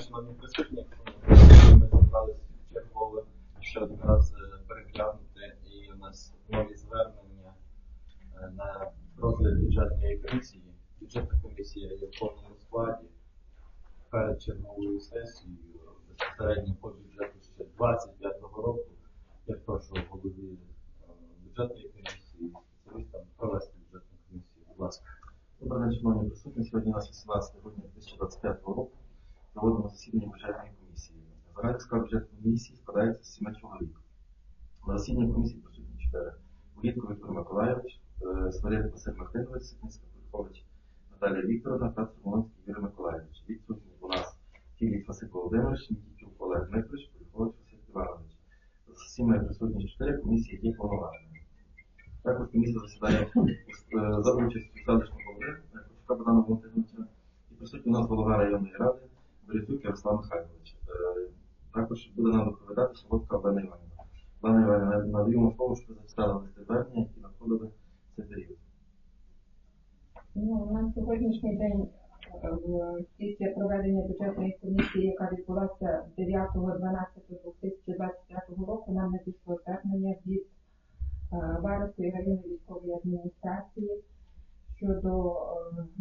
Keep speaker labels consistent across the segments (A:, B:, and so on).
A: шановні присутні, ми зібралися чергове ще один раз е, переглянути, і у нас нові звернення е, на розгляд бюджетної комісії. Бюджетна комісія є в повному складі перед черговою сесією безпосередньо по бюджету ще 25-го року. Я прошу голові е, бюджетної комісії, спеціалістам провести бюджетну комісію. Будь ласка.
B: Добрий день, шановні присутні. Сьогодні у нас 18 грудня 2025 року. Проводимо засідання бюджетної комісії. Загальний склад бюджетної комісії складається з 7 чоловік. На засіданні комісії присутні 4. Улітко Віктор Миколайович, е, Свирид Василь Мартинович, Ситницька Петрович, Наталія Вікторовна та Цимолонський Юрій Миколайович. Відсутні у нас Філіс Василь Володимирович, Нікітюк Олег Дмитрович, Поліхович Василь Іванович. За сім'ї присутні 4 комісії є повноважені. Також комісія засідає е, за участю селищного голови Кучука Богдана Володимировича і присутній у нас голова районної ради Борисюк Ярослав Михайлович. Е, Також буде нам доповідати Солодка Олена Іванівна. Олена Іванівна, надаємо слово, що ви звернення, які надходили цей період.
C: Ну, на сьогоднішній день е, після проведення бюджетної комісії, яка відбулася 9.12.2025 року, нам надійшло звернення від е, Варської районної військової адміністрації щодо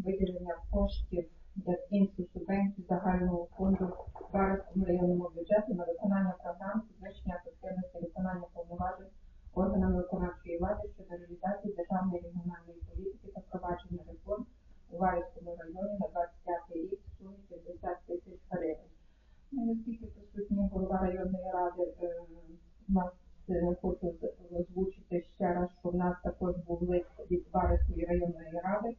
C: виділення коштів для інших субвенцій загального фонду Варському районному бюджету на виконання програм підвищення ефективності виконання повноважень органами виконавчої влади щодо реалізації державної регіональної політики та впровадження реформ у Варівському районі на 25 рік в сумі 50 тисяч гривень. Ну, оскільки присутній голова районної ради е, нас е, хочу озвучити ще раз, що в нас також був лист від Варівської районної ради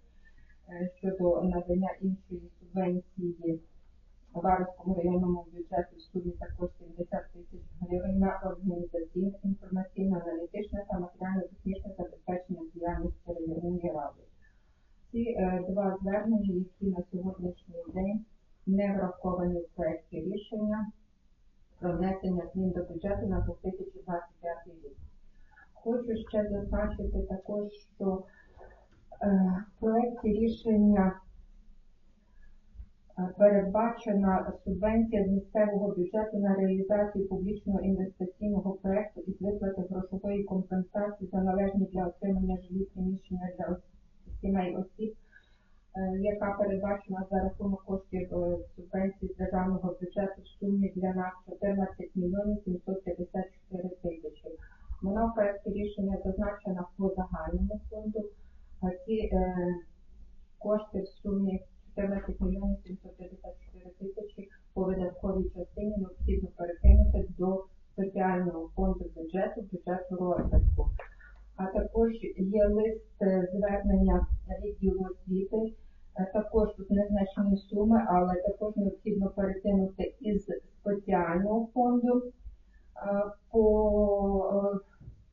C: е, щодо надання іншої субвенції Варварському районному бюджету в сумі також 70 тисяч гривень на організаційне, інформаційно-аналітичне та матеріально-технічне забезпечення діяльності районної ради. Ці е, два звернення, які на сьогоднішній день не враховані в проєкті рішення про внесення змін до бюджету на 2025 рік. Хочу ще зазначити також, що е, в проєкті рішення передбачена субвенція з місцевого бюджету на реалізацію публічного інвестиційного проекту із виплати грошової компенсації за належні для отримання жилі приміщення для сімей осіб, е, яка передбачена за рахунок коштів е, субвенції з державного бюджету в сумі для нас 14 мільйонів 754 тисячі. Вона в проекті рішення зазначена по загальному фонду, ці е, кошти в сумі 14 мільйонів 754 тисячі по видатковій частині необхідно перекинути до спеціального фонду бюджету, бюджету розвитку. А також є лист е, звернення відділу освіти. Е, Також тут незначні суми, але також необхідно перекинути із спеціального фонду е, по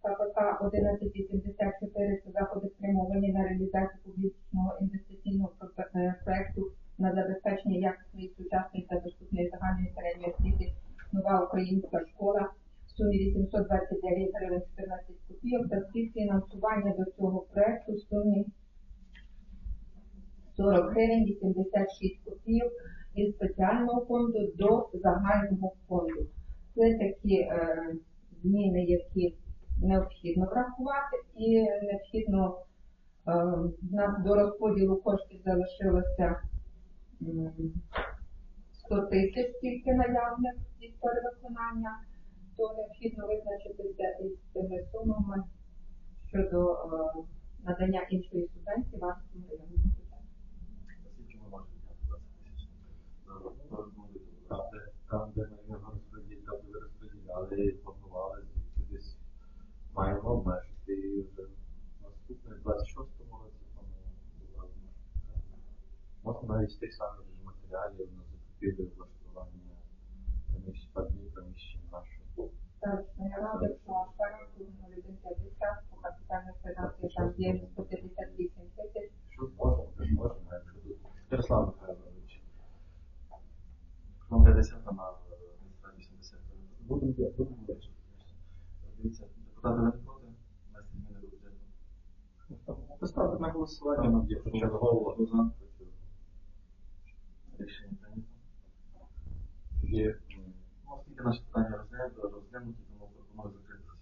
C: КПК 1184 це заходи спрямовані на реалізацію публічного інвестиційного про- е, проекту на забезпечення якісної сучасної та доступної загальної середньої освіти нова українська школа в сумі 829 гривень 14 копійок та співфінансування до цього проекту в сумі 40 гривень 86 копійок із спеціального фонду до загального фонду. Це такі е, зміни, які необхідно врахувати, і необхідно е, нас до розподілу коштів залишилося м, 100 тисяч тільки наявних із перевиконання, то необхідно визначитися із цими сумами щодо е, надання іншої субвенції вашому бюджету.
B: Наскільки ми можемо взяти 20 тисяч?
A: Там, де, там, де ми його розподіляли, де ви розподіляли, планували, звідти десь маємо обмежити і вже наступне, в 26-му році планували. Можна навіть тих самих матеріалів на закупівлю
C: ради, що першого 0150 по капітальних там є 158 тисяч.
A: Що можемо, теж можемо, якщо тут Ярослав Михайлович.
B: Вам 50 на е, 80.
A: Будемо будемо бачити.
B: Дивіться, депутати не проти внести зміни до бюджету?
A: Поставити на голосування нам є чергово.
B: Хто за? Рішення прийнято.
A: які те наши питания разделяют и в этом смысле могут закрыться.